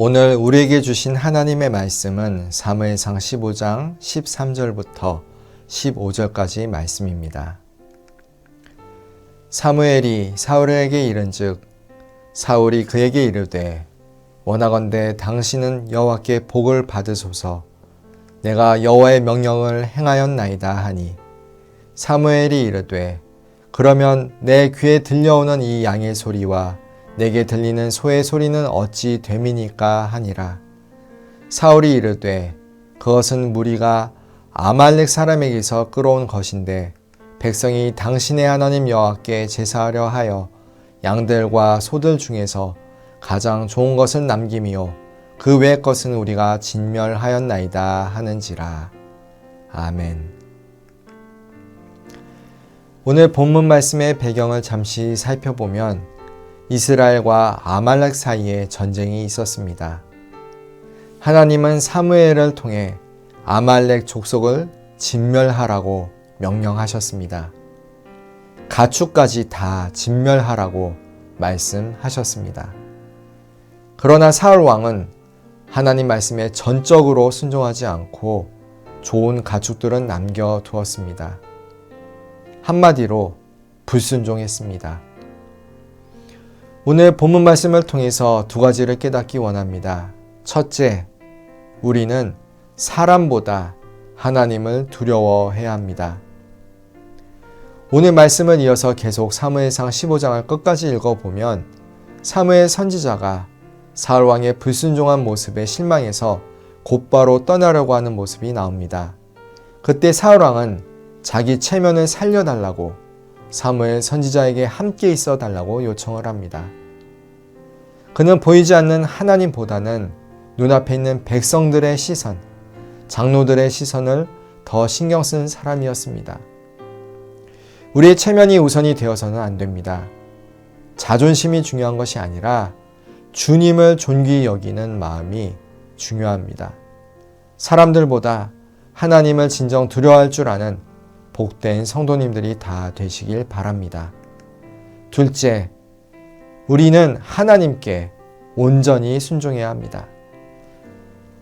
오늘 우리에게 주신 하나님의 말씀은 사무엘상 15장 13절부터 15절까지 말씀입니다. 사무엘이 사울에게 이른즉 사울이 그에게 이르되 원하건대 당신은 여호와께 복을 받으소서 내가 여호와의 명령을 행하였나이다 하니 사무엘이 이르되 그러면 내 귀에 들려오는 이 양의 소리와 내게 들리는 소의 소리는 어찌 됨이니까 하니라. 사울이 이르되 그것은 무리가 아말렉 사람에게서 끌어온 것인데 백성이 당신의 하나님 여호와께 제사하려 하여 양들과 소들 중에서 가장 좋은 것은 남김이요 그 외의 것은 우리가 진멸하였나이다 하는지라. 아멘. 오늘 본문 말씀의 배경을 잠시 살펴보면 이스라엘과 아말렉 사이에 전쟁이 있었습니다. 하나님은 사무엘을 통해 아말렉 족속을 진멸하라고 명령하셨습니다. 가축까지 다 진멸하라고 말씀하셨습니다. 그러나 사울 왕은 하나님 말씀에 전적으로 순종하지 않고 좋은 가축들은 남겨두었습니다. 한마디로 불순종했습니다. 오늘 본문 말씀을 통해서 두 가지를 깨닫기 원합니다. 첫째, 우리는 사람보다 하나님을 두려워해야 합니다. 오늘 말씀을 이어서 계속 사무엘상 15장을 끝까지 읽어보면 사무엘 선지자가 사울 왕의 불순종한 모습에 실망해서 곧바로 떠나려고 하는 모습이 나옵니다. 그때 사울 왕은 자기 체면을 살려달라고 사무엘 선지자에게 함께 있어 달라고 요청을 합니다. 그는 보이지 않는 하나님보다는 눈앞에 있는 백성들의 시선, 장로들의 시선을 더 신경 쓴 사람이었습니다. 우리의 체면이 우선이 되어서는 안 됩니다. 자존심이 중요한 것이 아니라 주님을 존귀히 여기는 마음이 중요합니다. 사람들보다 하나님을 진정 두려워할 줄 아는 복된 성도님들이 다 되시길 바랍니다. 둘째, 우리는 하나님께 온전히 순종해야 합니다.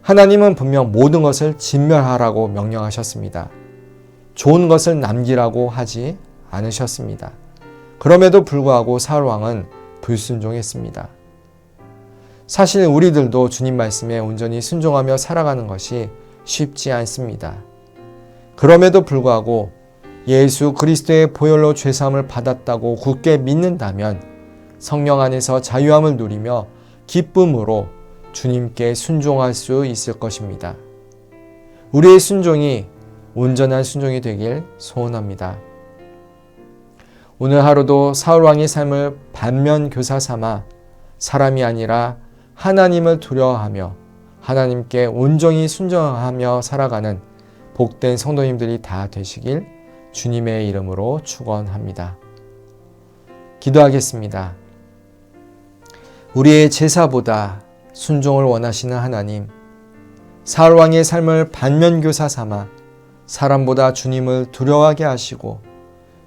하나님은 분명 모든 것을 진멸하라고 명령하셨습니다. 좋은 것을 남기라고 하지 않으셨습니다. 그럼에도 불구하고 사울 왕은 불순종했습니다. 사실 우리들도 주님 말씀에 온전히 순종하며 살아가는 것이 쉽지 않습니다. 그럼에도 불구하고 예수 그리스도의 보혈로 죄사함을 받았다고 굳게 믿는다면 성령 안에서 자유함을 누리며 기쁨으로 주님께 순종할 수 있을 것입니다. 우리의 순종이 온전한 순종이 되길 소원합니다. 오늘 하루도 사울 왕의 삶을 반면 교사 삼아 사람이 아니라 하나님을 두려워하며 하나님께 온전히 순종하며 살아가는 복된 성도님들이 다 되시길 주님의 이름으로 축원합니다. 기도하겠습니다. 우리의 제사보다 순종을 원하시는 하나님, 사울 왕의 삶을 반면교사 삼아 사람보다 주님을 두려워하게 하시고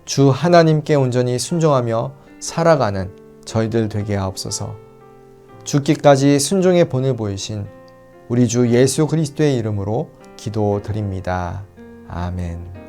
주 하나님께 온전히 순종하며 살아가는 저희들 되게 하옵소서. 죽기까지 순종의 본을 보이신 우리 주 예수 그리스도의 이름으로 기도드립니다. 아멘.